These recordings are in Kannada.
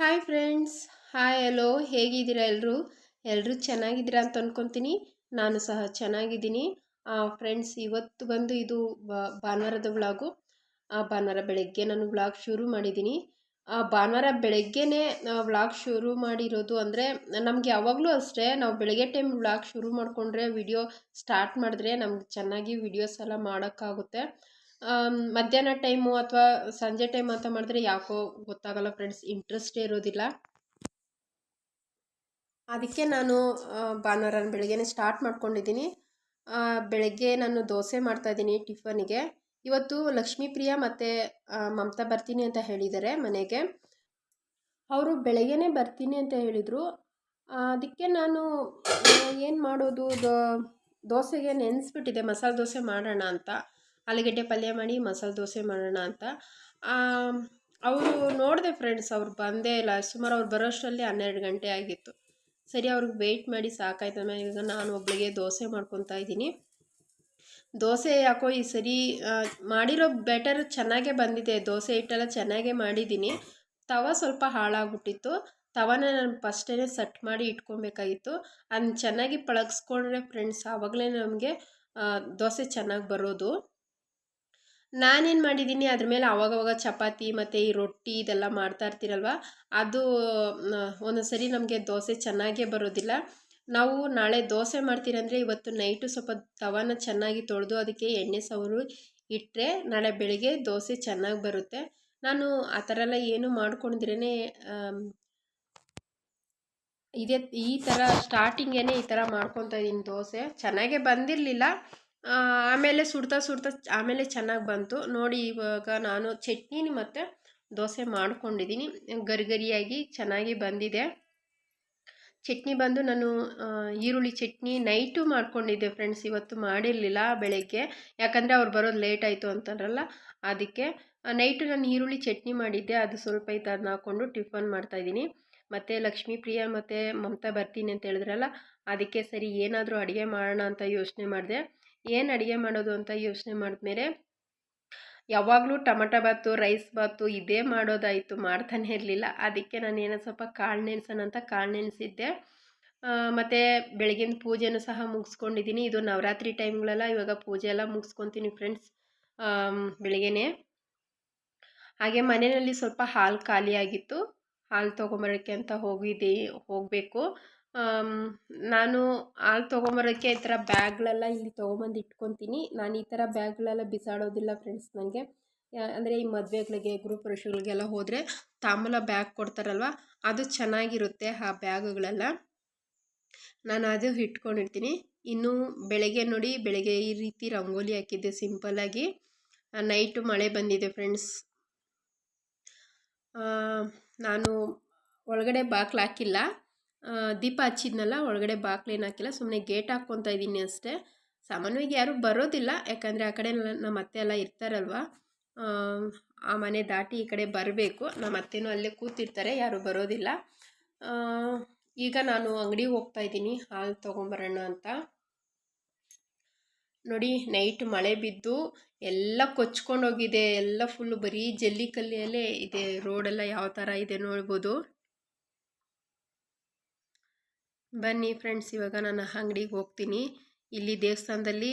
ಹಾಯ್ ಫ್ರೆಂಡ್ಸ್ ಹಾಯ್ ಹಲೋ ಹೇಗಿದ್ದೀರಾ ಎಲ್ಲರೂ ಎಲ್ಲರೂ ಚೆನ್ನಾಗಿದ್ದೀರಾ ಅಂತ ಅಂದ್ಕೊತೀನಿ ನಾನು ಸಹ ಚೆನ್ನಾಗಿದ್ದೀನಿ. ಫ್ರೆಂಡ್ಸ್ ಇವತ್ತು ಬಂದು ಇದು ಭಾನುವಾರದ ವ್ಲಾಗು. ಭಾನುವಾರ ಬೆಳಗ್ಗೆ ನಾನು ವ್ಲಾಗ್ ಶುರು ಮಾಡಿದ್ದೀನಿ. ಆ, ಭಾನುವಾರ ಬೆಳಗ್ಗೆನೇ ವ್ಲಾಗ್ ಶುರು ಮಾಡಿರೋದು ಅಂದರೆ ನಮಗೆ ಯಾವಾಗಲೂ ಅಷ್ಟೇ ನಾವು ಬೆಳಗ್ಗೆ ಟೈಮ್ ವ್ಲಾಗ್ ಶುರು ಮಾಡಿಕೊಂಡ್ರೆ ವಿಡಿಯೋ ಸ್ಟಾರ್ಟ್ ಮಾಡಿದ್ರೆ ನಮ್ಗೆ ಚೆನ್ನಾಗಿ ವಿಡಿಯೋಸ್ ಎಲ್ಲ ಮಾಡೋಕ್ಕಾಗುತ್ತೆ. ಮಧ್ಯಾಹ್ನ ಟೈಮು ಅಥವಾ ಸಂಜೆ ಟೈಮ್ ಅಂತ ಮಾಡಿದ್ರೆ ಯಾಕೋ ಗೊತ್ತಾಗಲ್ಲ ಫ್ರೆಂಡ್ಸ್ ಇಂಟ್ರೆಸ್ಟೇ ಇರೋದಿಲ್ಲ. ಅದಕ್ಕೆ ನಾನು ಭಾನುವಾರ ಬೆಳಗ್ಗೆನೇ ಸ್ಟಾರ್ಟ್ ಮಾಡ್ಕೊಂಡಿದ್ದೀನಿ. ಬೆಳಗ್ಗೆ ನಾನು ದೋಸೆ ಮಾಡ್ತಾಯಿದ್ದೀನಿ ಟಿಫನಿಗೆ ಇವತ್ತು ಲಕ್ಷ್ಮೀಪ್ರಿಯ ಮತ್ತು ಮಮತಾ ಬರ್ತೀನಿ ಅಂತ ಹೇಳಿದ್ದಾರೆ ಮನೆಗೆ. ಅವರು ಬೆಳಗ್ಗೆನೇ ಬರ್ತೀನಿ ಅಂತ ಹೇಳಿದರು. ಅದಕ್ಕೆ ನಾನು ಏನು ಮಾಡೋದು ದೋಸೆಗೆ ನೆನೆಸ್ಬಿಟ್ಟಿದ್ದೆ, ಮಸಾಲೆ ದೋಸೆ ಮಾಡೋಣ ಅಂತ. ಆಲೂಗೆಡ್ಡೆ ಪಲ್ಯ ಮಾಡಿ ಮಸಾಲೆ ದೋಸೆ ಮಾಡೋಣ ಅಂತ. ಅವರು ನೋಡಿದೆ ಫ್ರೆಂಡ್ಸ್ ಅವ್ರು ಬಂದೇ ಇಲ್ಲ. ಸುಮಾರು ಅವ್ರು ಬರೋಷ್ಟರಲ್ಲಿ ಹನ್ನೆರಡು ಗಂಟೆ ಆಗಿತ್ತು. ಸರಿ, ಅವ್ರಿಗೆ ವೆಯ್ಟ್ ಮಾಡಿ ಸಾಕಾಯ್ತು. ಆಮೇಲೆ ಈಗ ನಾನು ಒಬ್ಬಳಿಗೆ ದೋಸೆ ಮಾಡ್ಕೊತಾ ಇದ್ದೀನಿ. ದೋಸೆ ಯಾಕೋ ಈ ಸರಿ ಮಾಡಿರೋ ಬೆಟರ್ ಚೆನ್ನಾಗೇ ಬಂದಿದೆ. ದೋಸೆ ಹಿಟ್ಟೆಲ್ಲ ಚೆನ್ನಾಗೇ ಮಾಡಿದ್ದೀನಿ. ತವ ಸ್ವಲ್ಪ ಹಾಳಾಗ್ಬಿಟ್ಟಿತ್ತು. ತವನ ನಾನು ಫಸ್ಟೇ ಸಟ್ ಮಾಡಿ ಇಟ್ಕೊಬೇಕಾಗಿತ್ತು. ಅದನ್ನ ಚೆನ್ನಾಗಿ ಪಳಗಿಸ್ಕೊಂಡ್ರೆ ಫ್ರೆಂಡ್ಸ್ ಆವಾಗಲೇ ನಮಗೆ ದೋಸೆ ಚೆನ್ನಾಗಿ ಬರೋದು. ನಾನೇನು ಮಾಡಿದ್ದೀನಿ ಅದ್ರ ಮೇಲೆ ಅವಾಗವಾಗ ಚಪಾತಿ ಮತ್ತು ಈ ರೊಟ್ಟಿ ಇದೆಲ್ಲ ಮಾಡ್ತಾ ಇರ್ತೀರಲ್ವ? ಅದು ಒಂದೊಂದು ಸರಿ ನಮಗೆ ದೋಸೆ ಚೆನ್ನಾಗೇ ಬರೋದಿಲ್ಲ. ನಾವು ನಾಳೆ ದೋಸೆ ಮಾಡ್ತೀರಂದರೆ ಇವತ್ತು ನೈಟು ಸ್ವಲ್ಪ ತವಾನ ಚೆನ್ನಾಗಿ ತೊಳೆದು ಅದಕ್ಕೆ ಎಣ್ಣೆ ಸವರು ಇಟ್ಟರೆ ನಾಳೆ ಬೆಳಿಗ್ಗೆ ದೋಸೆ ಚೆನ್ನಾಗಿ ಬರುತ್ತೆ. ನಾನು ಆ ಥರ ಎಲ್ಲ ಏನು ಮಾಡ್ಕೊಂಡಿದ್ರೇ ಇದೇ, ಈ ಥರ ಸ್ಟಾರ್ಟಿಂಗೇನೆ ಈ ಥರ ಮಾಡ್ಕೊತಾ ಇದ್ದೀನಿ ದೋಸೆ. ಚೆನ್ನಾಗೇ ಬಂದಿರಲಿಲ್ಲ. ಆಮೇಲೆ ಸುಡ್ತಾ ಸುಡ್ತಾ ಆಮೇಲೆ ಚೆನ್ನಾಗಿ ಬಂತು. ನೋಡಿ ಇವಾಗ ನಾನು ಚಟ್ನಿ ಮತ್ತು ದೋಸೆ ಮಾಡ್ಕೊಂಡಿದ್ದೀನಿ ಗರಿಗರಿಯಾಗಿ ಚೆನ್ನಾಗಿ ಬಂದಿದೆ. ಚಟ್ನಿ ಬಂದು ನಾನು ಈರುಳ್ಳಿ ಚಟ್ನಿ ನೈಟು ಮಾಡ್ಕೊಂಡಿದ್ದೆ ಫ್ರೆಂಡ್ಸ್. ಇವತ್ತು ಮಾಡಿರಲಿಲ್ಲ ಬೆಳಗ್ಗೆ. ಯಾಕಂದರೆ ಅವ್ರು ಬರೋದು ಲೇಟ್ ಆಯಿತು ಅಂತಂದ್ರಲ್ಲ, ಅದಕ್ಕೆ ನೈಟು ನಾನು ಈರುಳ್ಳಿ ಚಟ್ನಿ ಮಾಡಿದ್ದೆ. ಅದು ಸ್ವಲ್ಪ ಇತ್ತು ಅದನ್ನ ಹಾಕ್ಕೊಂಡು ಟಿಫನ್ ಮಾಡ್ತಾಯಿದ್ದೀನಿ ಮತ್ತು ಲಕ್ಷ್ಮೀ ಪ್ರಿಯಾ ಮತ್ತು ಮಮತಾ ಬರ್ತೀನಿ ಅಂತ ಹೇಳಿದ್ರಲ್ಲ, ಅದಕ್ಕೆ ಸರಿ ಏನಾದರೂ ಅಡುಗೆ ಮಾಡೋಣ ಅಂತ ಯೋಚನೆ ಮಾಡಿದೆ. ಏನು ಅಡುಗೆ ಮಾಡೋದು ಅಂತ ಯೋಚನೆ ಮಾಡಿದ್ಮೇಲೆ, ಯಾವಾಗಲೂ ಟೊಮಟೊ ಬಾತು, ರೈಸ್ ಬಾತು ಇದೇ ಮಾಡೋದಾಯಿತು, ಮಾಡ್ತಾನೆ ಇರಲಿಲ್ಲ. ಅದಕ್ಕೆ ನಾನು ಏನೋ ಸ್ವಲ್ಪ ಕಾಳು ನೆನೆಸೋಣ ಅಂತ ಕಾಳು ನೆನೆಸಿದ್ದೆ. ಮತ್ತು ಬೆಳಗಿನ ಪೂಜೆನೂ ಸಹ ಮುಗಿಸ್ಕೊಂಡಿದ್ದೀನಿ ಇದು ನವರಾತ್ರಿ ಟೈಮ್ಗಳೆಲ್ಲ, ಇವಾಗ ಪೂಜೆ ಎಲ್ಲ ಮುಗಿಸ್ಕೊತೀನಿ ಫ್ರೆಂಡ್ಸ್. ಬೆಳಿಗ್ಗೆನೇ. ಹಾಗೆ ಮನೆಯಲ್ಲಿ ಸ್ವಲ್ಪ ಹಾಲು ಖಾಲಿಯಾಗಿತ್ತು ಹಾಲು ತೊಗೊಂಬರೋಕ್ಕೆ ಅಂತ ಹೋಗಿದ್ದೆ, ಹೋಗಬೇಕು. ನಾನು ಅಲ್ಲಿ ತೊಗೊಂಬರೋಕ್ಕೆ ಈ ಥರ ಬ್ಯಾಗ್ಗಳೆಲ್ಲ ಇಲ್ಲಿ ತೊಗೊಂಬಂದು ಇಟ್ಕೊತೀನಿ. ನಾನು ಈ ಥರ ಬ್ಯಾಗ್ಗಳೆಲ್ಲ ಬಿಸಾಡೋದಿಲ್ಲ ಫ್ರೆಂಡ್ಸ್ ನನಗೆ ಅಂದರೆ ಈ ಮದುವೆಗಳಿಗೆ ಗೃಹಪ್ರವೇಶಗಳಿಗೆಲ್ಲ ಹೋದರೆ ತಾಮೂಲ ಬ್ಯಾಗ್ ಕೊಡ್ತಾರಲ್ವ, ಅದು ಚೆನ್ನಾಗಿರುತ್ತೆ ಆ ಬ್ಯಾಗುಗಳೆಲ್ಲ. ನಾನು ಅದು ಇಟ್ಕೊಂಡಿರ್ತೀನಿ. ಇನ್ನು ಬೆಳಗ್ಗೆ ನೋಡಿ, ಬೆಳಗ್ಗೆ ಈ ರೀತಿ ರಂಗೋಲಿ ಹಾಕಿದ್ದೆ ಸಿಂಪಲ್ಲಾಗಿ ನೈಟು ಮಳೆ ಬಂದಿದೆ ಫ್ರೆಂಡ್ಸ್ ನಾನು ಒಳಗಡೆ ಬಾಗ್ಲು ಹಾಕಿಲ್ಲ. ದೀಪ ಹಚ್ಚಿದ್ನಲ್ಲ ಒಳಗಡೆ ಬಾಕ್ಲೇನು ಹಾಕಿಲ್ಲ ಸುಮ್ಮನೆ ಗೇಟ್ ಹಾಕ್ಕೊತಾ ಇದ್ದೀನಿ ಅಷ್ಟೇ. ಸಾಮಾನ್ಯವಾಗಿ ಯಾರೂ ಬರೋದಿಲ್ಲ ಯಾಕಂದರೆ ಆ ಕಡೆ ನಮ್ಮ ಅತ್ತೆ ಎಲ್ಲ ಇರ್ತಾರಲ್ವ ಆ, ಮನೆ ದಾಟಿ ಈ ಕಡೆ ಬರಬೇಕು. ನಮ್ಮ ಅತ್ತೆನೂ ಅಲ್ಲೇ ಕೂತಿರ್ತಾರೆ ಯಾರೂ ಬರೋದಿಲ್ಲ. ಈಗ ನಾನು ಅಂಗಡಿಗೆ ಹೋಗ್ತಾ ಇದ್ದೀನಿ ಹಾಲು ತೊಗೊಂಬರೋಣ ಅಂತ. ನೋಡಿ ನೈಟ್ ಮಳೆ ಬಿದ್ದು ಎಲ್ಲ ಕೊಚ್ಕೊಂಡೋಗಿದೆ ಎಲ್ಲ ಫುಲ್ಲು ಬರೀ ಜಲ್ಲಿ ಕಲ್ಲಿಯಲ್ಲೇ ಇದೆ ರೋಡೆಲ್ಲ ಯಾವ ಥರ ಇದೆ ನೋಡ್ಬೋದು. ಬನ್ನಿ ಫ್ರೆಂಡ್ಸ್ ಇವಾಗ ನಾನು ಅಂಗಡಿಗೆ ಹೋಗ್ತೀನಿ. ಇಲ್ಲಿ ದೇವಸ್ಥಾನದಲ್ಲಿ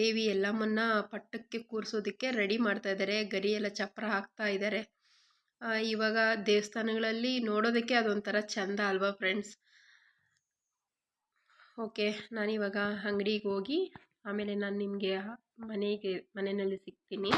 ದೇವಿ ಎಲ್ಲಮ್ಮನ್ನ ಪಟ್ಟಕ್ಕೆ ಕೂರಿಸೋದಕ್ಕೆ ರೆಡಿ ಮಾಡ್ತಾ ಇದ್ದಾರೆ ಗರಿ ಎಲ್ಲ ಚಪ್ಪರ ಹಾಕ್ತಾ ಇದ್ದಾರೆ ಇವಾಗ ದೇವಸ್ಥಾನಗಳಲ್ಲಿ ನೋಡೋದಕ್ಕೆ ಅದೊಂಥರ ಚಂದ ಅಲ್ವಾ ಫ್ರೆಂಡ್ಸ್ ಓಕೆ ನಾನಿವಾಗ ಅಂಗಡಿಗೆ ಹೋಗಿ, ಆಮೇಲೆ ನಾನು ನಿಮಗೆ ಮನೆಗೆ, ಮನೆಯಲ್ಲಿ ಸಿಗ್ತೀನಿ.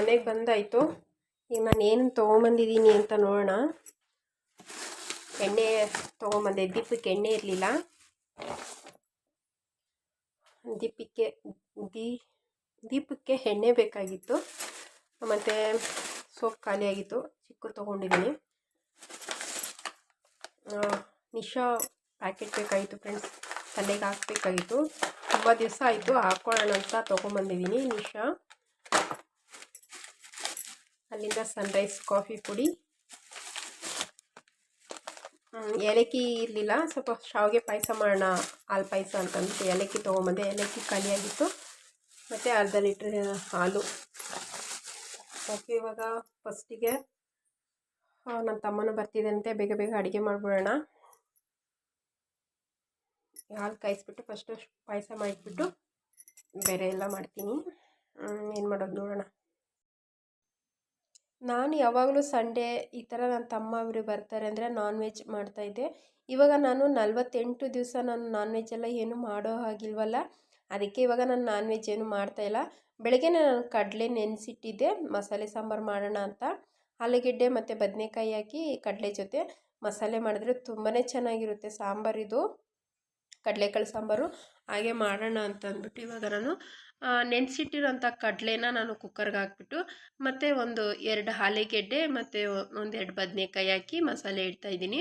ಮನೆಗೆ ಬಂದಾಯಿತು. ಈಗ ನಾನು ಏನು ತೊಗೊಂಬಂದಿದ್ದೀನಿ ಅಂತ ನೋಡೋಣ. ಎಣ್ಣೆ ತೊಗೊಂಬಂದೆ. ದೀಪಕ್ಕೆ ಎಣ್ಣೆ ಇರಲಿಲ್ಲ. ದೀಪಕ್ಕೆ, ದೀ, ದೀಪಕ್ಕೆ ಎಣ್ಣೆ ಬೇಕಾಗಿತ್ತು. ಮತ್ತು ಸೋಪ್ ಖಾಲಿಯಾಗಿತ್ತು ಚಿಕ್ಕ ತೊಗೊಂಡಿದ್ದೀನಿ ನಿಶಾ ಪ್ಯಾಕೆಟ್ ಬೇಕಾಗಿತ್ತು ಫ್ರೆಂಡ್ಸ್. ತಲೆಗೆ ಹಾಕಬೇಕಾಗಿತ್ತು. ತುಂಬ ದಿವಸ ಆಯಿತು. ಹಾಕ್ಕೊಳ್ಳೋಣ ಅಂತ ತೊಗೊಂಬಂದಿದ್ದೀನಿ ನಿಶಾ. ಅಲ್ಲಿಂದ ಸನ್ರೈಸ್ ಕಾಫಿ ಪುಡಿ. ಏಲಕ್ಕಿ ಇರಲಿಲ್ಲ, ಸ್ವಲ್ಪ ಶಾವಿಗೆ ಪಾಯಸ ಮಾಡೋಣ, ಹಾಲು ಪಾಯಸ ಅಂತಂದ್ಬಿಟ್ಟು ಏಲಕ್ಕಿ ತೊಗೊಂಬಂದೆ. ಏಲಕ್ಕಿ ಖಾಲಿಯಾಗಿತ್ತು. ಮತ್ತು ಅರ್ಧ ಲೀಟ್ರ್ ಹಾಲು. ಓಕೆ ಇವಾಗ ಫಸ್ಟಿಗೆ ನನ್ನ ತಮ್ಮನೂ ಬರ್ತಿದ್ದಂತೆ ಬೇಗ ಬೇಗ ಅಡುಗೆ ಮಾಡಿಬಿಡೋಣ. ಹಾಲು ಕಾಯಿಸ್ಬಿಟ್ಟು ಫಸ್ಟು ಪಾಯಸ ಮಾಡಿಬಿಟ್ಟು ಬೇರೆ ಎಲ್ಲ ಮಾಡ್ತೀನಿ. ಏನು ಮಾಡೋದು ನೋಡೋಣ. ನಾನು ಯಾವಾಗಲೂ ಸಂಡೇ ಈ ಥರ ನನ್ನ ತಮ್ಮ ಅವರು ಬರ್ತಾರೆ ಅಂದರೆ ನಾನ್ ವೆಜ್ ಮಾಡ್ತಾಯಿದ್ದೆ ಇವಾಗ ನಾನು ನಲವತ್ತೆಂಟು ದಿವಸ ನಾನು ನಾನ್ ವೆಜ್ ಎಲ್ಲ ಏನು ಮಾಡೋ ಹಾಗಿಲ್ವಲ್ಲ, ಅದಕ್ಕೆ ಇವಾಗ ನಾನು ನಾನ್ ವೆಜ್ ಏನು ಮಾಡ್ತಾಯಿಲ್ಲ ಬೆಳಗ್ಗೆ ನಾನು ಕಡಲೆ ನೆನೆಸಿಟ್ಟಿದ್ದೆ, ಮಸಾಲೆ ಸಾಂಬಾರು ಮಾಡೋಣ ಅಂತ. ಆಲೂಗೆಡ್ಡೆ ಮತ್ತು ಬದನೆಕಾಯಿ ಹಾಕಿ ಕಡಲೆ ಜೊತೆ ಮಸಾಲೆ ಮಾಡಿದ್ರೆ ತುಂಬಾ ಚೆನ್ನಾಗಿರುತ್ತೆ ಸಾಂಬಾರಿದು ಕಡಲೆಕಾಳು ಸಾಂಬಾರು, ಹಾಗೆ ಮಾಡೋಣ ಅಂತ ಅಂದ್ಬಿಟ್ಟು ಇವಾಗ ನಾನು ನೆನೆಸಿಟ್ಟಿರೋಂಥ ಕಡಲೆನ ನಾನು ಕುಕ್ಕರ್ಗೆ ಹಾಕ್ಬಿಟ್ಟು, ಮತ್ತು ಒಂದು ಎರಡು ಆಲೂಗೆಡ್ಡೆ ಮತ್ತು ಒಂದೆರಡು ಬದನೆಕಾಯಿ ಹಾಕಿ ಮಸಾಲೆ ಇಡ್ತಾಯಿದ್ದೀನಿ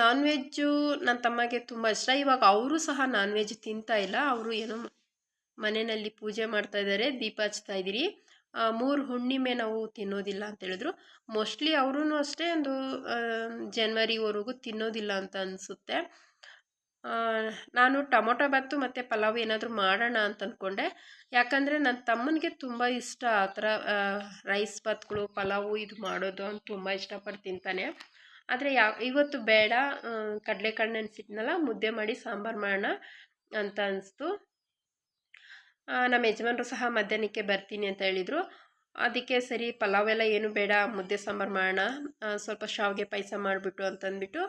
ನಾನ್ ವೆಜ್ಜು ನನ್ನ ತಮ್ಮಗೆ ತುಂಬ ಇಷ್ಟ. ಇವಾಗ ಅವರು ಸಹ ನಾನ್ ವೆಜ್ ತಿಂತಾ ಇಲ್ಲ. ಅವರು ಏನೋ ಮನೆಯಲ್ಲಿ ಪೂಜೆ ಮಾಡ್ತಾ ಇದ್ದಾರೆ, ದೀಪ ಹಚ್ತಾ ಇದ್ದೀರಿ. ಮೂರು ಹುಣ್ಣಿಮೆ ನಾವು ತಿನ್ನೋದಿಲ್ಲ ಅಂತ ಹೇಳಿದ್ರು. ಮೋಸ್ಟ್ಲಿ ಅವರೂ ಅಷ್ಟೇ ಒಂದು ಜನ್ವರಿವರೆಗೂ ತಿನ್ನೋದಿಲ್ಲ ಅಂತ ಅನಿಸುತ್ತೆ. ನಾನು ಟೊಮೊಟೊ ಬಾತು ಮತ್ತು ಪಲಾವ್ ಏನಾದರೂ ಮಾಡೋಣ ಅಂತ ಅಂದ್ಕೊಂಡೆ ಯಾಕಂದರೆ ನನ್ನ ತಮ್ಮನಿಗೆ ತುಂಬ ಇಷ್ಟ ಆ ಥರ ರೈಸ್ ಭಾತ್ಗಳು ಪಲಾವು ಇದು ಮಾಡೋದು. ಅಂತ ತುಂಬ ಇಷ್ಟಪಟ್ಟು ತಿಂತಾನೆ. ಆದರೆ ಇವತ್ತು ಬೇಡ ಕಡಲೆಕಾಳು ನೆನೆಸಿಟ್ನಲ್ಲ ಮುದ್ದೆ ಮಾಡಿ ಸಾಂಬಾರು ಮಾಡೋಣ ಅಂತ ಅನಿಸ್ತು. ನಮ್ಮ ಯಜಮಾನರು ಸಹ ಮಧ್ಯಾಹ್ನಕ್ಕೆ ಬರ್ತೀನಿ ಅಂತ ಹೇಳಿದರು. ಅದಕ್ಕೆ ಸರಿ, ಪಲಾವ್ ಎಲ್ಲ ಏನು ಬೇಡ, ಮುದ್ದೆ ಸಾಂಬಾರು ಮಾಡೋಣ ಸ್ವಲ್ಪ ಶಾವಿಗೆ ಪಾಯಸ ಮಾಡಿಬಿಟ್ಟು ಅಂತಂದ್ಬಿಟ್ಟು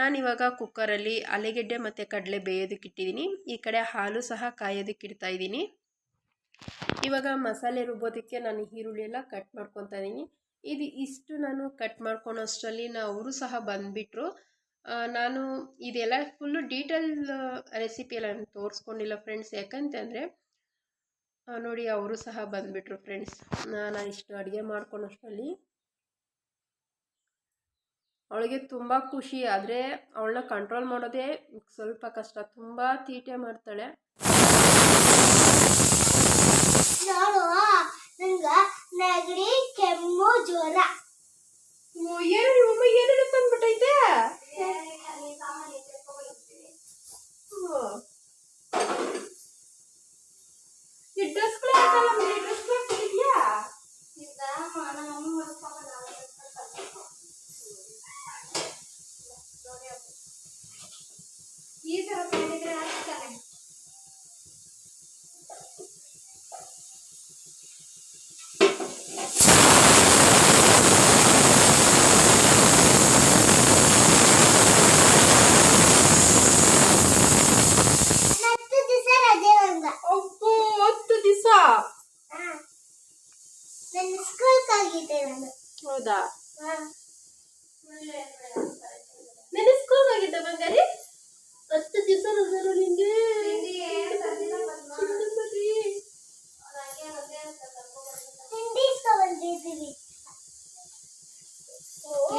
ನಾನಿವಾಗ ಕುಕ್ಕರಲ್ಲಿ ಅಲೆಗೆಡ್ಡೆ ಮತ್ತು ಕಡಲೆ ಬೇಯೋದಕ್ಕೆ ಇಟ್ಟಿದ್ದೀನಿ. ಈ ಕಡೆ ಹಾಲು ಸಹ ಕಾಯೋದಕ್ಕೆ ಇಡ್ತಾ ಇದ್ದೀನಿ. ಇವಾಗ ಮಸಾಲೆ ರುಬ್ಬೋದಕ್ಕೆ ನಾನು ಈರುಳ್ಳಿ ಎಲ್ಲ ಕಟ್ ಮಾಡ್ಕೊತಾ ಇದ್ದೀನಿ. ಇದು ಇಷ್ಟು ನಾನು ಕಟ್ ಮಾಡ್ಕೊಳೋಷ್ಟರಲ್ಲಿ ಅವರು ಸಹ ಬಂದುಬಿಟ್ರು. ನಾನು ಇದೆಲ್ಲ ಫುಲ್ಲು ಡೀಟೇಲ್ ರೆಸಿಪಿ ಎಲ್ಲ ನಾನು ತೋರಿಸ್ಕೊಂಡಿಲ್ಲ ಫ್ರೆಂಡ್ಸ್ ಯಾಕಂತಂದರೆ ನೋಡಿ ಅವರು ಸಹ ಬಂದುಬಿಟ್ರು ಫ್ರೆಂಡ್ಸ್ ನಾನು ಇಷ್ಟು ಅಡುಗೆ ಮಾಡ್ಕೊಂಡಷ್ಟರಲ್ಲಿ ಅವಳಿಗೆ ತುಂಬ ಖುಷಿ. ಆದರೆ ಅವಳನ್ನ ಕಂಟ್ರೋಲ್ ಮಾಡೋದೇ ಸ್ವಲ್ಪ ಕಷ್ಟ. ತುಂಬ ತೀಟೆ ಮಾಡ್ತಾಳೆ. ನೆಗಡಿ ಕೆಮ್ಮು ಜ್ವರ. ಏನು ನಿಮ್ಮಮ್ಮ ಏನೇನು ತಂದ್ಬಿಟ್ಟೈತೆ ಈ ಡ್ರೆಸ್ಗಳು ಹಾಕಲ್ಲ ಡ್ರೆಸ್ಗಳು ಹಾಕಿದ್ಯಾ ಈ ತರ ಮಾಡಿದ್ರೆ ಆಗ್ತಾನೆ ಹತ್ತು ದಿವಸ ರಜೆ ನಂಗ ಅಪ್ಪು ಹತ್ತು ದಿವಸ ನನ್ನ ಸ್ಕೂಲ್ಗೆ ಹೋಗಿದ್ದೆ ನಾನು ಹೌದಾ ನೆನೆ ಸ್ಕೂಲ್ ಹೋಗಿದ್ದ ಬಂಗಾರಿ ಹತ್ತು ದಿವಸ ರಜಾರು ನಿಂಗೆ ತಿಂಡಿ ಇಸ್ಕೊಂಡ್ಬಂದಿದ್ದೀವಿ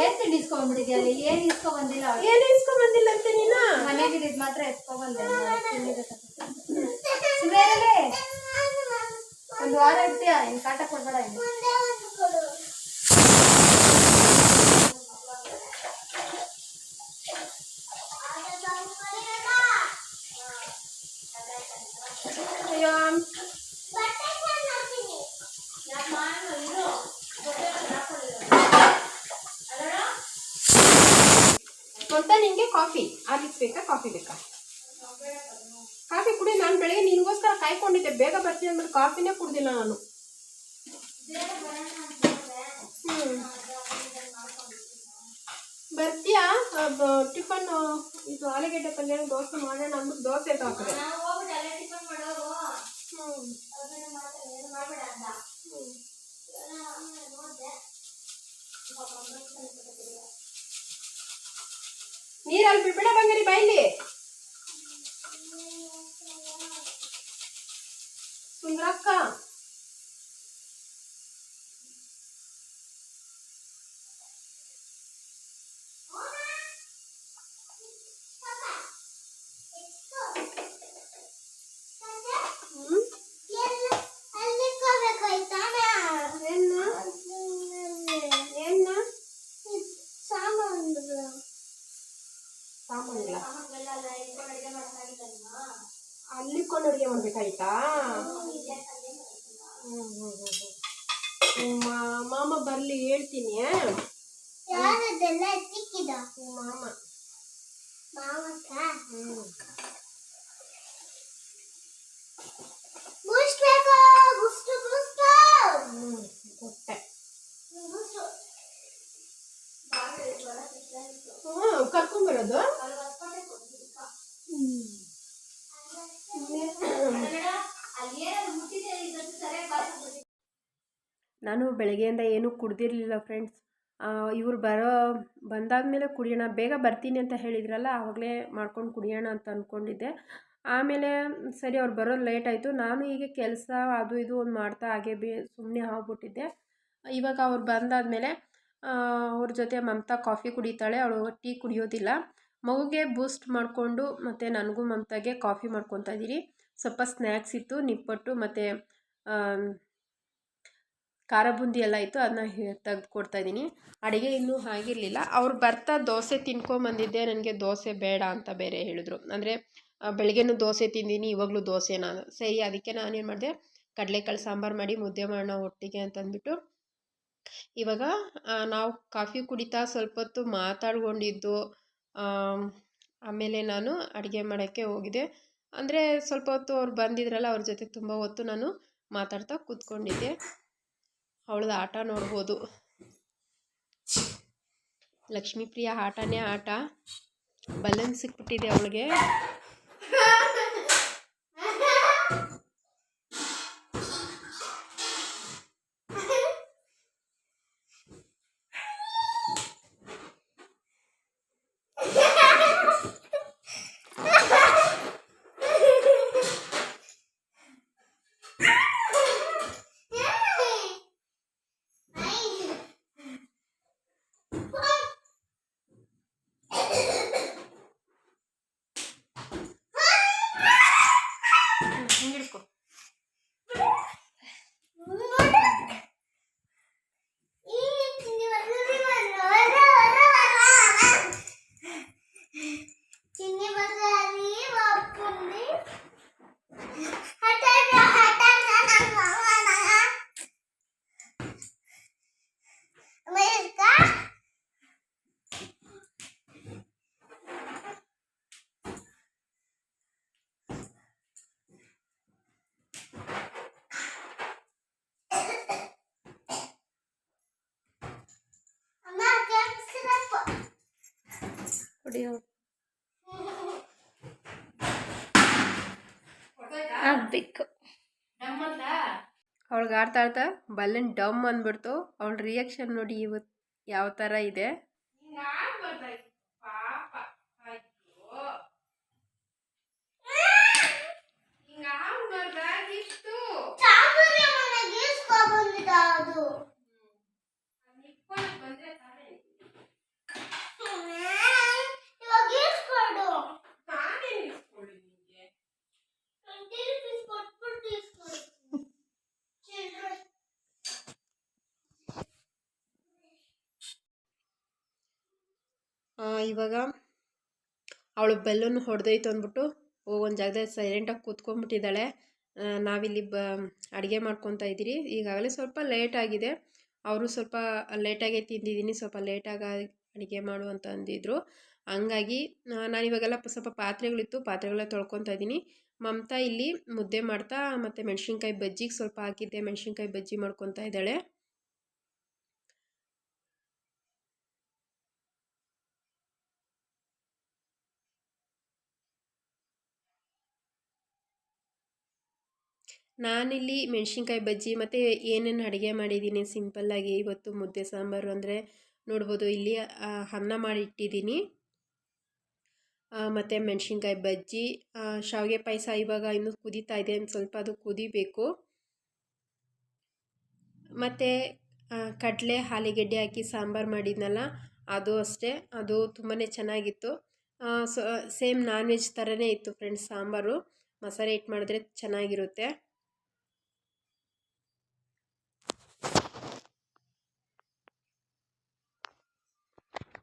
ಏನ್ ಇಸ್ಕೊಂಡ್ಬಿಟ್ಟಿದ್ಯಾ ಅಲ್ಲಿ ಏನ್ ಇಸ್ಕೊ ಬಂದಿಲ್ಲ. ಏನು ಇಸ್ಕೊಂಡ್ ಬಂದಿಲ್ಲ ಅಂತ ನೀನು? ಮನೆಗಿದ್ದಿದ್ ಮಾತ್ರ ಎತ್ಕೊ ಬಂದೆ ಒಂದು ಒಂದ್ ವಾರ ಇರ್ತೀಯ? ಹಿಂಗ್ ಕಾಟ ಕೊಡ್ಬೇಡ ಇನ್ನು ಮುಂದೆ ಒಂದು ಕೊಡು ಅಯ್ಯೋ ಬಟ್ಟೆ ತಂದು ಹಾಕ್ತೀನಿ. ಅಂತ ನಿಂಗೆ ಕಾಫಿ. ಆರ್ಲಿಕ್ಸ್ ಬೇಕಾ? ಕಾಫಿ ಬೇಕಾ? ಕಾಫಿ ಕುಡಿ ನಾನು ಬೆಳಗ್ಗೆ ನಿನಗೋಸ್ಕರ ಕಾಯ್ಕೊಂಡಿದ್ದೆ. ಬೇಗ ಬರ್ತೀನಿ ಅಂದ್ಬಿಟ್ಟು ಕಾಫಿನೇ ಕುಡ್ದಿಲ್ಲ ನಾನು. ಬರ್ತೀಯಾ? ಟಿಫನ್ ಇದು ಆಲೂಗೆಡ್ಡೆ ಪಲ್ಯ ದೋಸೆ ಮಾಡೋಣ ಅಂದ್ಬಿಟ್ಟು ದೋಸೆ ಹಾಕಿದೆ. ಹ್ಞೂ ಹ್ಮ್. ನೀರಲ್ಲಿ ಬಿಡ್ಬೇಡ ಬಂಗಾರಿ ಬಾಯಿಲಿ ಸುಂದ್ರಕ್ಕ ಹ್ಮ್ ಎಲ್ಲ ಅಲ್ಲಿ ಹೋಗ್ಬೇಕಾಯ್ತಾ ಏನ ಏನ ಸಾಮಾನು ಸಾಮಾನಿಲ್ಲ ಅಲ್ಲಿ ಕೊಂಡು ಅಡುಗೆ ಮಾಡ್ಬೇಕಾಯ್ತಾ ಹ್ಮ್ ಹ್ಮ್ ಹ್ಮ್ ಹ್ಮ್ ಮಾ- ಮಾಮ ಬರ್ಲಿ ಹೇಳ್ತೀನಿ ಯಾರದೆಲ್ಲ ಸಿಕ್ಕಿದ ಹ್ಮ್, ಮಾಮ ಮಾವಕ್ಕ ಹ್ಮ್ ಮುಷ್ಬೇಕು ಗುಸ್ತು ಗುಸ್ತು ಹ್ಮ್ ಕೊಟ್ಟೆ ಗುಸ್ತು ಹ್ಮ್ ಕರ್ಕೊಂಬರೋದು ನಾನು ಬೆಳಗ್ಗೆಯಿಂದ ಏನೂ ಕುಡ್ದಿರಲಿಲ್ಲ ಫ್ರೆಂಡ್ಸ್ ಇವ್ರು ಬರೋ, ಬಂದಾದಮೇಲೆ ಕುಡಿಯೋಣ, ಬೇಗ ಬರ್ತೀನಿ ಅಂತ ಹೇಳಿದ್ರಲ್ಲ ಆವಾಗಲೇ ಮಾಡ್ಕೊಂಡು ಕುಡಿಯೋಣ ಅಂತ ಅಂದ್ಕೊಂಡಿದ್ದೆ ಆಮೇಲೆ, ಸರಿ ಅವ್ರು ಬರೋದು ಲೇಟ್ ಆಯಿತು. ನಾನು ಈಗ ಕೆಲಸ ಅದು ಇದು ಒಂದು ಮಾಡ್ತಾ ಹಾಗೆ ಬಿ ಸುಮ್ಮನೆ ಆಗ್ಬಿಟ್ಟಿದ್ದೆ. ಇವಾಗ ಅವ್ರು ಬಂದಾದಮೇಲೆ ಅವ್ರ ಜೊತೆ ಮಮತಾ ಕಾಫಿ ಕುಡಿತಾಳೆ. ಅವಳು ಟೀ ಕುಡಿಯೋದಿಲ್ಲ. ಮಗುಗೆ ಬೂಸ್ಟ್ ಮಾಡಿಕೊಂಡು ಮತ್ತು ನನಗೂ ಮಮತಾಗೆ ಕಾಫಿ ಮಾಡ್ಕೊತಾ ಇದ್ದೀನಿ. ಸ್ವಲ್ಪ ಸ್ನ್ಯಾಕ್ಸ್ ಇತ್ತು, ನಿಪ್ಪಟ್ಟು ಮತ್ತು ಖಾರ ಬೂಂದಿ ಎಲ್ಲ ಇತ್ತು ಅದನ್ನ ತೆಗೆದು ಕೊಡ್ತಾ ಇದ್ದೀನಿ. ಅಡುಗೆ ಇನ್ನೂ ಆಗಿರಲಿಲ್ಲ. ಅವ್ರು ಬರ್ತಾ ದೋಸೆ ತಿನ್ಕೊಂಬಂದಿದ್ದೆ ನನಗೆ ದೋಸೆ ಬೇಡ ಅಂತ ಬೇರೆ ಹೇಳಿದ್ರು. ಅಂದರೆ ಬೆಳಗ್ಗೆನೂ ದೋಸೆ ತಿಂದೀನಿ, ಇವಾಗಲೂ ದೋಸೆ ನಾನು ಸರಿ, ಅದಕ್ಕೆ ನಾನೇನು ಮಾಡಿದೆ, ಕಡಲೆಕಾಳು ಸಾಂಬಾರು ಮಾಡಿ ಮುದ್ದೆ ಮಾಡೋಣ ಒಟ್ಟಿಗೆ ಅಂತಂದ್ಬಿಟ್ಟು, ಇವಾಗ ನಾವು ಕಾಫಿ ಕುಡಿತಾ ಸ್ವಲ್ಪ ಹೊತ್ತು ಮಾತಾಡ್ಕೊಂಡಿದ್ದು ಆಮೇಲೆ ನಾನು ಅಡುಗೆ ಮಾಡೋಕ್ಕೆ ಹೋಗಿದ್ದೆ. ಅಂದರೆ, ಸ್ವಲ್ಪ ಹೊತ್ತು ಅವ್ರು ಬಂದಿದ್ರಲ್ಲ, ಅವ್ರ ಜೊತೆ ತುಂಬ ಹೊತ್ತು ನಾನು ಮಾತಾಡ್ತಾ ಕೂತ್ಕೊಂಡಿದ್ದೆ. ಅವಳದು ಆಟ ನೋಡ್ಬೋದು. ಲಕ್ಷ್ಮೀಪ್ರಿಯ ಆಟನೇ ಆಟ. ಬಲೂನ್ ಸಿಕ್ಬಿಟ್ಟಿದೆ ಅವಳಿಗೆ. ಹೊಡಿಯೋ ಆಗ್ಬೇಕು ಅವಳಿಗೆ ಆಡ್ತಾ ಆಡ್ತಾ ಬಲ್ಲನ್ ಡಮ್ ಅಂದ್ಬಿಡ್ತು. ಅವಳ ರಿಯಾಕ್ಷನ್ ನೋಡಿ ಇವತ್ತು ಯಾವ ಥರ ಇದೆ ಚಾತುರ್ಯ ಮನೆಗೆ ಇಸ್ಕೊಬಂದಿದ್ದ ಅದು ಇವಾಗ ಇಸ್ಕೊಡು ಟ್ವೆಂಟಿ ರುಪೀಸ್ ಕೊಟ್ಬಿಟ್ಟು ಇಸ್ಕೊಡು ಚಿಲ್ಡ್ರನ್ ಆ, ಇವಾಗ ಅವಳು ಬೆಲ್ಲನ್ನು ಹೊಡೆದೋಯ್ತು ಅಂದ್ಬಿಟ್ಟು ಒಂದು ಜಾಗದಲ್ಲಿ ಸೈಲೆಂಟಾಗಿ ಕೂತ್ಕೊಂಡ್ಬಿಟ್ಟಿದ್ದಾಳೆ. ನಾವಿಲ್ಲಿ ಬ, ಅಡುಗೆ ಮಾಡ್ಕೊತಾ ಇದ್ದೀರಿ. ಈಗಾಗಲೇ ಸ್ವಲ್ಪ ಲೇಟ್ ಆಗಿದೆ. ಅವರು ಸ್ವಲ್ಪ ಲೇಟಾಗೆ ತಿಂದಿದ್ದೀನಿ, ಸ್ವಲ್ಪ ಲೇಟಾಗಿ ಅಡುಗೆ ಮಾಡು ಅಂತ ಅಂದಿದ್ರು. ಹಂಗಾಗಿ ನಾನು ನಾನಿವಾಗೆಲ್ಲ ಸ್ವಲ್ಪ ಪಾತ್ರೆಗಳಿತ್ತು ಪಾತ್ರೆಗಳ ತೊಳ್ಕೊತಾ ಇದ್ದೀನಿ. ಮಮತಾ ಇಲ್ಲಿ ಮುದ್ದೆ ಮಾಡ್ತಾ ಮತ್ತು ಮೆಣಸಿನ್ಕಾಯಿ ಬಜ್ಜಿಗೆ ಸ್ವಲ್ಪ ಹಾಕಿದ್ದೆ. ಮೆಣಸಿನ್ಕಾಯಿ ಬಜ್ಜಿ ಮಾಡ್ಕೊತಾ ಇದ್ದಾಳೆ. ನಾನಿಲ್ಲಿ ಮೆಣಸಿನ್ಕಾಯಿ ಬಜ್ಜಿ ಮತ್ತು ಏನೇನು ಅಡುಗೆ ಮಾಡಿದ್ದೀನಿ ಸಿಂಪಲ್ಲಾಗಿ ಇವತ್ತು ಮುದ್ದೆ ಸಾಂಬಾರು ಅಂದರೆ ನೋಡ್ಬೋದು ಇಲ್ಲಿ ಅನ್ನ ಮಾಡಿಟ್ಟಿದ್ದೀನಿ. ಮತ್ತು ಮೆಣಸಿನ್ಕಾಯಿ ಬಜ್ಜಿ ಶಾವಿಗೆ ಪಾಯಸ ಇವಾಗ ಇನ್ನೂ ಕುದೀತಾ ಇದೆ ಸ್ವಲ್ಪ ಅದು ಕುದಿಬೇಕು. ಮತ್ತು ಕಡಲೆ ಹಾಲಿಗೆಡ್ಡೆ ಹಾಕಿ ಸಾಂಬಾರು ಮಾಡಿದ್ನಲ್ಲ, ಅದು ಅಷ್ಟೇ, ಅದು ತುಂಬಾ ಚೆನ್ನಾಗಿತ್ತು. ಸೊ, ಸೇಮ್ ನಾನ್ ವೆಜ್ ಥರನೇ ಇತ್ತು ಫ್ರೆಂಡ್ಸ್ ಸಾಂಬಾರು, ಮಸಾಲೆ ಇಟ್ಟು ಮಾಡಿದ್ರೆ ಚೆನ್ನಾಗಿರುತ್ತೆ.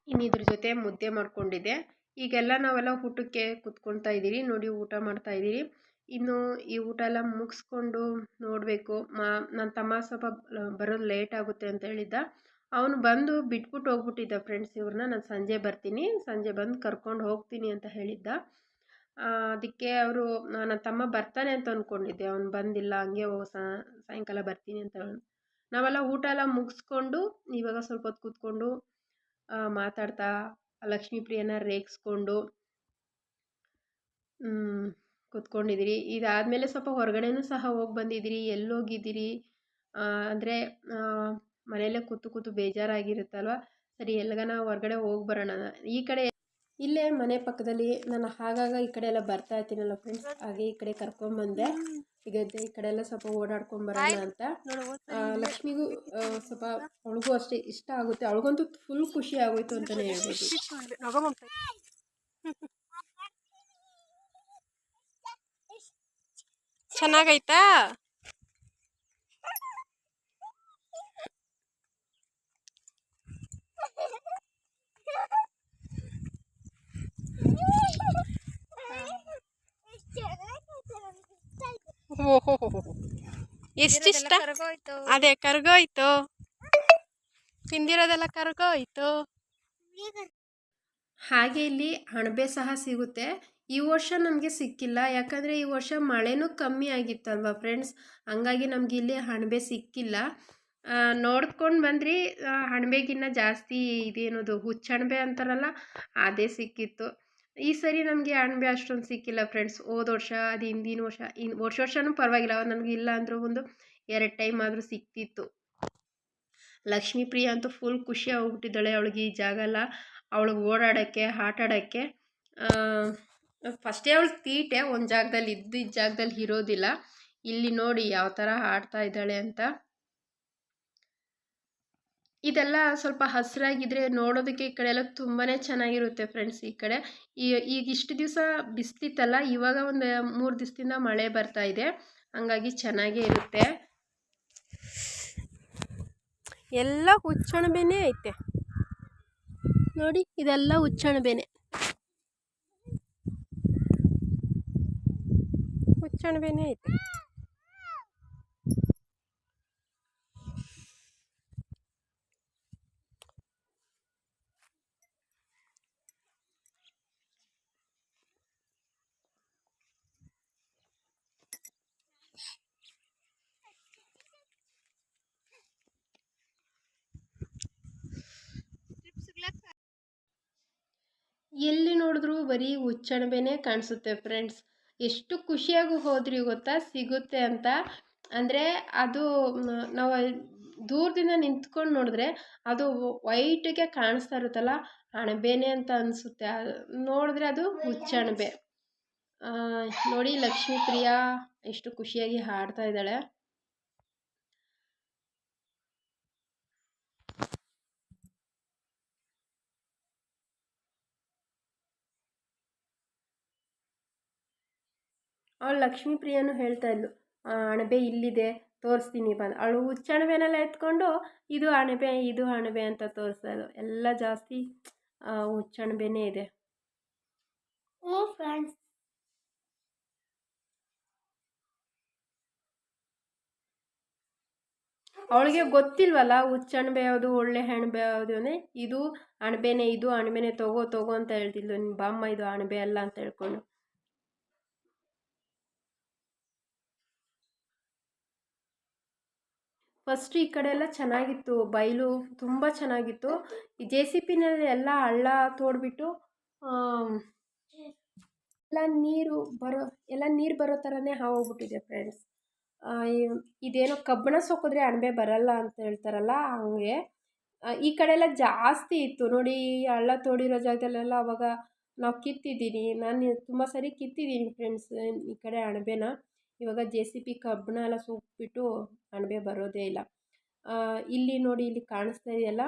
ಇನ್ನು ಇದ್ರ ಜೊತೆ ಮುದ್ದೆ ಮಾಡ್ಕೊಂಡಿದ್ದೆ. ಈಗೆಲ್ಲ ನಾವೆಲ್ಲ ಊಟಕ್ಕೆ ಕುತ್ಕೊಳ್ತಾ ಇದ್ದೀರಿ, ನೋಡಿ ಊಟ ಮಾಡ್ತಾ ಇದ್ದೀರಿ. ಇನ್ನು ಈ ಊಟ ಎಲ್ಲ ಮುಗಿಸ್ಕೊಂಡು ನೋಡಬೇಕು. ಮಾ ನನ್ನ ತಮ್ಮ ಸ್ವಲ್ಪ ಬರೋದು ಲೇಟ್ ಆಗುತ್ತೆ ಅಂತ ಹೇಳಿದ್ದ. ಅವನು ಬಂದು ಬಿಟ್ಬಿಟ್ಟು ಹೋಗ್ಬಿಟ್ಟಿದ್ದ ಫ್ರೆಂಡ್ಸ್ ಇವ್ರನ್ನ. ನಾನು ಸಂಜೆ ಬರ್ತೀನಿ, ಸಂಜೆ ಬಂದು ಕರ್ಕೊಂಡು ಹೋಗ್ತೀನಿ ಅಂತ ಹೇಳಿದ್ದ. ಅದಕ್ಕೆ ಅವರು ನನ್ನ ತಮ್ಮ ಬರ್ತಾನೆ ಅಂತ ಅಂದ್ಕೊಂಡಿದ್ದೆ ಅವ್ನು ಬಂದಿಲ್ಲ, ಹಂಗೆ ಸಾಯಂಕಾಲ ಬರ್ತೀನಿ ಅಂತ ನಾವೆಲ್ಲ ಊಟ ಎಲ್ಲ ಮುಗಿಸ್ಕೊಂಡು, ಇವಾಗ ಸ್ವಲ್ಪ ಹೊತ್ತು ಕೂತ್ಕೊಂಡು ಮಾತಾಡ್ತಾ ಲಕ್ಷ್ಮಿ ಪ್ರಿಯನ ರೇಗಿಸ್ಕೊಂಡು ಕೂತ್ಕೊಂಡಿದ್ದೀರಿ. ಇದಾದಮೇಲೆ ಸ್ವಲ್ಪ ಹೊರಗಡೆನೂ ಸಹ ಹೋಗಿ ಬಂದಿದ್ದೀರಿ. ಎಲ್ಲೋಗಿದ್ದೀರಿ. ಅಂದರೆ ಮನೆಯಲ್ಲೇ ಕೂತು ಕೂತು ಬೇಜಾರಾಗಿರುತ್ತಲ್ವ? ಸರಿ, ಎಲ್ಗನ ಹೊರಗಡೆ ಹೋಗಿ ಬರೋಣ. ಈ ಕಡೆ ಇಲ್ಲೇ ಮನೆ ಪಕ್ಕದಲ್ಲಿ ನಾನು ಆಗಾಗ ಈ ಕಡೆ ಎಲ್ಲ ಬರ್ತಾ ಇರ್ತೀನಲ್ಲ ಫ್ರೆಂಡ್ಸ್ ಹಾಗೆ ಈ ಕಡೆ ಕರ್ಕೊಂಡ್ಬಂದೆ ಈಗ ಈ ಕಡೆ ಎಲ್ಲ ಸ್ವಲ್ಪ ಓಡಾಡ್ಕೊಂಬರೋಣ ಅಂತ. ಲಕ್ಷ್ಮಿಗೂ ಸ್ವಲ್ಪ ಅವಳಿಗೂ ಅಷ್ಟೇ ಇಷ್ಟ ಆಗುತ್ತೆ. ಅವಳಿಗಂತೂ ಫುಲ್ ಖುಷಿ ಆಗೋಯ್ತು ಅಂತಲೇ ಹೇಳ್ಬೋದು. ಚೆನ್ನಾಗೈತಾ? ಓಹೋ ಎಷ್ಟಿಷ್ಟ ಅದೇ ಕರ್ಗೋಯ್ತು. ತಿಂದಿರೋದೆಲ್ಲ ಕರ್ಗೋಯ್ತು. ಹಾಗೆ ಇಲ್ಲಿ ಅಣಬೆ ಸಹ ಸಿಗುತ್ತೆ. ಈ ವರ್ಷ ನಮಗೆ ಸಿಕ್ಕಿಲ್ಲ. ಯಾಕಂದರೆ ಈ ವರ್ಷ ಮಳೆನೂ ಕಮ್ಮಿ ಆಗಿತ್ತಲ್ವ ಫ್ರೆಂಡ್ಸ್ ಹಂಗಾಗಿ ನಮ್ಗೆ ಇಲ್ಲಿ ಅಣಬೆ ಸಿಕ್ಕಿಲ್ಲ. ನೋಡ್ಕೊಂಡು ಬಂದ್ರಿ. ಅಣಬೆಗಿನ್ನ ಜಾಸ್ತಿ ಇದೇನದು ಹುಚ್ಚಣಬೆ ಅಂತಾರಲ್ಲ ಅದೇ ಸಿಕ್ಕಿತ್ತು. ಈ ಸರಿ ನಮಗೆ ಅಣಬೆ ಅಷ್ಟೊಂದು ಸಿಕ್ಕಿಲ್ಲ ಫ್ರೆಂಡ್ಸ್ ಹೋದ ವರ್ಷ, ಅದು ಹಿಂದಿನ ವರ್ಷ, ಇನ್ ವರ್ಷ ವರ್ಷವೂ ಪರವಾಗಿಲ್ಲ. ನನಗೆ ಇಲ್ಲ ಅಂದರೂ ಒಂದು ಎರಡು ಟೈಮ್ ಆದರೂ ಸಿಕ್ತಿತ್ತು. ಲಕ್ಷ್ಮೀ ಪ್ರಿಯ ಅಂತೂ ಫುಲ್ ಖುಷಿ ಹೋಗ್ಬಿಟ್ಟಿದ್ದಾಳೆ ಅವಳಿಗೆ ಈ ಜಾಗ ಎಲ್ಲ ಅವಳಿಗೆ ಓಡಾಡೋಕ್ಕೆ ಆಟ ಆಡೋಕ್ಕೆ ಫಸ್ಟೇ ಅವಳು ತೀಟೆ, ಒಂದು ಜಾಗದಲ್ಲಿ ಇದ್ದಿದ್ದ ಜಾಗದಲ್ಲಿ ಇರೋದಿಲ್ಲ. ಇಲ್ಲಿ ನೋಡಿ ಯಾವ ಥರ ಆಡ್ತಾ ಇದ್ದಾಳೆ ಅಂತ. ಇದೆಲ್ಲ ಸ್ವಲ್ಪ ಹಸಿರಾಗಿದ್ರೆ ನೋಡೋದಕ್ಕೆ ಈ ಕಡೆ ಎಲ್ಲ ತುಂಬಾ ಚೆನ್ನಾಗಿರುತ್ತೆ ಫ್ರೆಂಡ್ಸ್ ಈ ಕಡೆ. ಈ, ಈಗ ಇಷ್ಟು ದಿವಸ ಬಿಸ್ತಿತ್ತಲ್ಲ, ಇವಾಗ ಒಂದು ಮೂರು ದಿವಸದಿಂದ ಮಳೆ ಬರ್ತಾ ಇದೆ. ಹಂಗಾಗಿ ಚೆನ್ನಾಗೇ ಇರುತ್ತೆ. ಎಲ್ಲ ಹುಚ್ಚಣಬೇನೆ ಐತೆ. ನೋಡಿ, ಇದೆಲ್ಲ ಹುಚ್ಚಣಬೇನೆ. ಹುಚ್ಚಣಬೇನೆ ಐತೆ. ಎಲ್ಲಿ ನೋಡಿದ್ರೂ ಬರೀ ಹುಚ್ಚಣಬೆನೇ ಕಾಣಿಸುತ್ತೆ ಫ್ರೆಂಡ್ಸ್ ಎಷ್ಟು ಖುಷಿಯಾಗಿ ಹೋದ್ರಿ ಗೊತ್ತಾ? ಸಿಗುತ್ತೆ ಅಂತ. ಅಂದರೆ ಅದು ನಾವು ದೂರದಿಂದ ನಿಂತ್ಕೊಂಡು ನೋಡಿದ್ರೆ ಅದು ವೈಟಿಗೆ ಕಾಣಿಸ್ತಾ ಇರುತ್ತಲ್ಲ, ಅಣಬೆನೇ ಅಂತ ಅನಿಸುತ್ತೆ. ನೋಡಿದ್ರೆ ಅದು ಹುಚ್ಚಣಬೆ ನೋಡಿ ಲಕ್ಷ್ಮೀಪ್ರಿಯ ಎಷ್ಟು ಖುಷಿಯಾಗಿ ಹಾಡ್ತಾ ಇದ್ದಾಳೆ. ಅವಳು ಲಕ್ಷ್ಮೀ ಪ್ರಿಯನು ಹೇಳ್ತಾ ಇದ್ಲು ಅಣಬೆ ಇಲ್ಲಿದೆ ತೋರಿಸ್ತೀನಿ ಬಂದು ಅವಳು ಹುಚ್ಚಣಬೆನೆಲ್ಲ ಎತ್ಕೊಂಡು ಇದು ಅಣಬೆ ಇದು ಅಣಬೆ ಅಂತ ತೋರಿಸ್ತಾ ಇದ್ಲು. ಎಲ್ಲ ಜಾಸ್ತಿ ಹುಚ್ಚಣಬೆನೆ ಇದೆ. Oh friends. ಅವಳಿಗೆ ಗೊತ್ತಿಲ್ವಲ್ಲ ಹುಚ್ಚಣಬೆ ಯಾವುದು ಒಳ್ಳೆ ಹೆಣ್ಬೆ ಯಾವುದು ಇದು ಅಣಬೆನೇ ಇದು ಅಣಬೆನೇ ತಗೋ ತಗೋ ಅಂತ ಹೇಳ್ತಿದ್ಲು. ನಿಮ್ಮ ಬಾಮ್ಮ ಇದು ಅಣಬೆ ಅಲ್ಲ ಅಂತ ಹೇಳ್ಕೊಂಡು. ಫಸ್ಟ್ ಈ ಕಡೆ ಎಲ್ಲ ಚೆನ್ನಾಗಿತ್ತು ಬಯಲು ತುಂಬ ಚೆನ್ನಾಗಿತ್ತು. ಈ ಜೆ ಸಿ ಪಿನಲ್ಲಿ ಎಲ್ಲ ಹಳ್ಳ ತೋಡ್ಬಿಟ್ಟು ಎಲ್ಲ ನೀರು ಬರೋ, ಎಲ್ಲ ನೀರು ಬರೋ ಥರನೇ ಹಾವೋಗ್ಬಿಟ್ಟಿದೆ ಫ್ರೆಂಡ್ಸ್ ಇದೇನೋ ಕಬ್ಬಣ ಸೋಕಿದ್ರೆ ಅಣಬೆ ಬರಲ್ಲ ಅಂತ ಹೇಳ್ತಾರಲ್ಲ ಹಂಗೆ. ಈ ಕಡೆ ಎಲ್ಲ ಜಾಸ್ತಿ ಇತ್ತು. ನೋಡಿ ಹಳ್ಳ ತೋಡಿರೋ ಜಾಗದಲ್ಲೆಲ್ಲ ಅವಾಗ ನಾವು ಕಿತ್ತಿದ್ದೀನಿ ನಾನು ತುಂಬ ಸರಿ ಕಿತ್ತಿದ್ದೀನಿ ಫ್ರೆಂಡ್ಸ್ ಈ ಕಡೆ ಅಣಬೆನ. ಇವಾಗ ಜೆ ಸಿ ಬಿ ಕಬ್ಬಿಣ ಎಲ್ಲ ಸೂಕ್ಬಿಟ್ಟು ಅಣಬೆ ಬರೋದೇ ಇಲ್ಲ. ಇಲ್ಲಿ ನೋಡಿ ಇಲ್ಲಿ ಕಾಣಿಸ್ತಾ ಇದೆಯಲ್ಲ?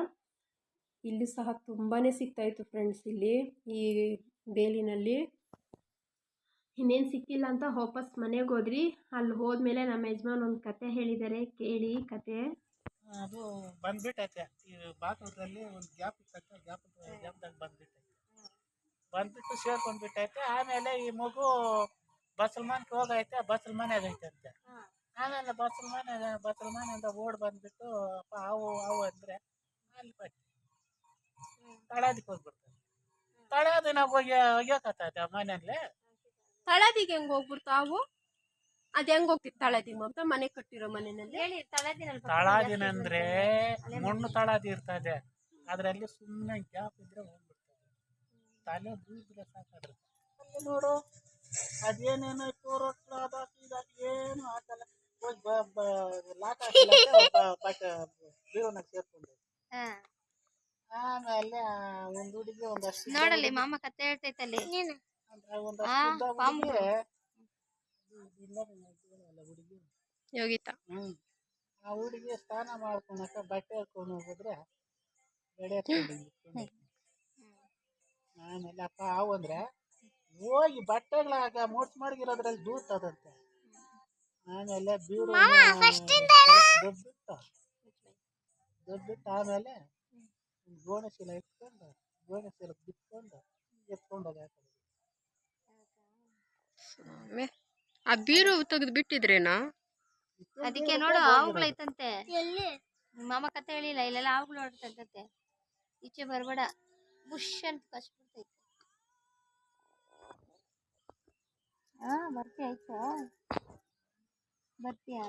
ಇಲ್ಲಿ ಸಹ ತುಂಬಾ ಸಿಗ್ತಾಯಿತ್ತು ಫ್ರೆಂಡ್ಸ್ ಇಲ್ಲಿ ಈ ಬೇಲಿನಲ್ಲಿ. ಇನ್ನೇನು ಸಿಕ್ಕಿಲ್ಲ ಅಂತ ವಾಪಸ್ ಮನೆಗೆ ಹೋದ್ರಿ. ಅಲ್ಲಿ ಹೋದ್ಮೇಲೆ ನಮ್ಮ ಯಜಮಾನ್ ಒಂದು ಕತೆ ಹೇಳಿದ್ದಾರೆ ಕೇಳಿ ಕತೆ. ಅದು ಬಂದ್ಬಿಟ್ಟೈತೆ. ಈ ಬಾತ್ರೂಮಲ್ಲಿ ಒಂದು ಗ್ಯಾಪ್ ಇತ್ತೈತೆ ಗ್ಯಾಪ್ ಗ್ಯಾಪ್ದಾಗ ಬಂದ್ಬಿಟ್ಟೈತೆ. ಬಂದ್ಬಿಟ್ಟು ಸೇರ್ಕೊಂಡ್ಬಿಟ್ಟೈತೆ. ಆಮೇಲೆ ಈ ಮಗು ಬಸಲ್ಮಾನ್ಗೆ ಹೋಗೈತೆ ಬಸಲ್ಮಾನ್ ಆಗೈತಂತೆ ಆಮೇಲೆ ಬಸಲ್ಮಾನ್ ಅಂತ ಓಡ್ ಬಂದ್ಬಿಟ್ಟು ಅಪ್ಪ ಹಾವು ಹಾವು ಅಂದ್ರೆ ಅಲ್ಲಿ ಬಟ್ಟೆ ತಳಾದಿಕ್ಕೆ ಹೋಗ್ಬಿಡ್ತಾರೆ. ನಾವು ಹೋಗಿ ಒಗ್ಯಕತ್ತೈತೆ ಮನೆಯಲ್ಲಿ ತಳದಿಗೆ ಹೆಂಗ್ ಹೋಗ್ಬಿಡ್ತು ಹಾವು? ಅದು ಹೆಂಗೆ ಹೋಗ್ತಿತ್ತು ತಳದಿ ಮಮತಾ ಮನೆ ಕಟ್ಟಿರೋ ಮನೆಯಲ್ಲಿ ಹೇಳಿ ತಳದಿನಲ್ಲಿ ತಳಾದಿನ ಅಂದ್ರೆ ಮಣ್ಣು ತಳದಿ ಇರ್ತದೆ ಅದರಲ್ಲಿ ಸುಮ್ಮನೆ ಗ್ಯಾಪ್ ಇದ್ರೆ ಹೋಗ್ಬಿಡ್ತದೆ. ತಲೆ ಬೀದ್ರೆ ಸಾಕಾದ್ರೆ ಅಲ್ಲಿ ನೋಡು. ಅದೇನೇನೋ ಏನು ಹಾಕಲ್ಲ. ಹೋಗಿ ಬೀವನ ಸೇರ್ಕೊಂಡು. ಆಮೇಲೆ ಒಂದು ಹುಡುಗಿ ಒಂದಷ್ಟು ನೋಡಲ್ಲಿ ಮಾಮ ಕತೆ ಹೇಳ್ತೈತಲ್ಲಿ. ಹುಡುಗಿ. ಯೋಗಿತಾ. ಹ್ಮ್. ಆ ಹುಡುಗಿ ಸ್ನಾನ ಮಾಡ್ಕೊಳಕ ಬಟ್ಟೆ ಹಾಕೊಂಡು ಹೋಗಿದ್ರೆ ನಿಂತ್ಕೊಂಡು. ಆಮೇಲೆ ಅಪ್ಪ ಹಾವು ಅಂದ್ರೆ ಹೋಗಿ ಬಟ್ಟೆಗಳಾಗ ಮೋಟ್ ಮಾಡಿರೋದ್ರಲ್ಲಿ ದೂರ್ತದಂತೆ ಆಮೇಲೆ ಬೀರು ದೊಡ್ಬಿಟ್ಟು ಆಮೇಲೆ ಗೋಣಶೀಲ ಇಟ್ಕೊಂಡು ಗೋಣಶೀಲ ಬಿಟ್ಕೊಂಡು ಎತ್ಕೊಂಡು ಆ ಬೀರು ತೆಗೆದು ಬಿಟ್ಟಿದ್ರೇನ? ಅದಕ್ಕೆ ನೋಡು ಆವುಗಳೈತಂತೆ. ಮಾಮ ಕತೆ ಹೇಳಿಲ್ಲ ಇಲ್ಲೆಲ್ಲ ಹಾವುಗಳು ಹೊಡ್ತಂತೆ ಈಚೆ ಬರ್ಬೇಡ. ಬುಷ್ ಅಂತ ಕಚ್ಬಿಡ್ತೈತೆ ಬರ್ತೀಯ ಆಯ್ತು ಬರ್ತೀಯ